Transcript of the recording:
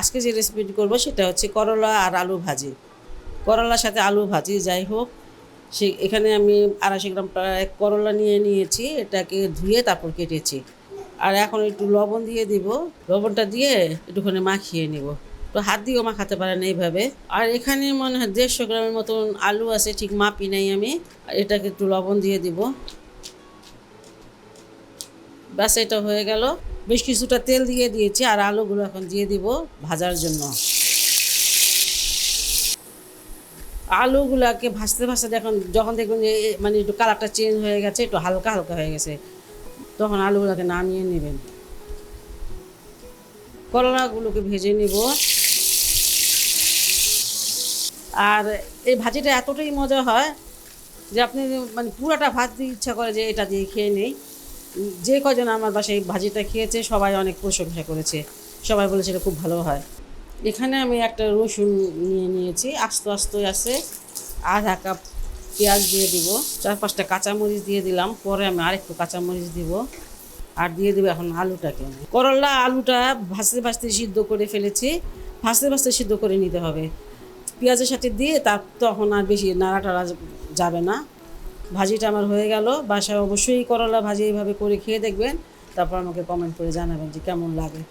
আজকে যে রেসিপিটি করব সেটা হচ্ছে করলা আর আলু ভাজি। করলার সাথে আলু ভাজি, যাই হোক, সে এখানে আমি আড়াইশো গ্রাম প্রায় করলা নিয়ে নিয়েছি, এটাকে ধুয়ে তারপর কেটেছি। আর এখন একটু লবণ দিয়ে দিব। লবণটা দিয়ে একটুখানি মাখিয়ে নেব। তো হাত দিয়েও মাখাতে পারেন এইভাবে। আর এখানে মনে হয় দেড়শো গ্রামের মতন আলু আছে, ঠিক মাপি নাই আমি। এটাকে একটু লবণ দিয়ে দিব। ব্যাস এটা হয়ে গেল। বেশ কিছুটা তেল দিয়ে দিয়েছি আর আলুগুলো এখন দিয়ে দিব ভাজার জন্য। আলুগুলাকে ভাজতে ভাজতে এখন যখন দেখবেন যে মানে একটু কালারটা চেঞ্জ হয়ে গেছে, একটু হালকা হালকা হয়ে গেছে, তখন আলুগুলোকে নামিয়ে নেবেন। করলাগুলোকে ভেজে নিব। আর এই ভাজিটা এতটাই মজা হয় যে আপনি মানে পুরাটা ভাজতে ইচ্ছা করে যে এটা দিয়ে খেয়ে নেই। যে কজন আমার বাসায় ভাজিটা খেয়েছে, সবাই অনেক প্রশংসা করেছে। সবাই বলেছে এটা খুব ভালো হয়। এখানে আমি একটা রসুন নিয়ে নিয়েছি, আস্তে আস্তে আছে। আধা কাপ পেঁয়াজ দিয়ে দিব, চার পাঁচটা কাঁচামরিচ দিয়ে দিলাম, পরে আমি আরেকটু কাঁচামরিচ দিব। আর দিয়ে দেবো এখন আলুটাকে করলা আলুটা ভাজতে ভাজতে সিদ্ধ করে ফেলেছি, ভাজতে ভাজতে সিদ্ধ করে নিতে হবে। পেঁয়াজের সাথে দিয়ে তার তখন আর বেশি নাড়া টাড়া যাবে না। ভাজিটা আমার হয়ে গেল। বাসায় অবশ্যই করলা ভাজি এইভাবে করে খেয়ে দেখবেন। তারপর আমাকে কমেন্ট করে জানাবেন যে কেমন লাগে।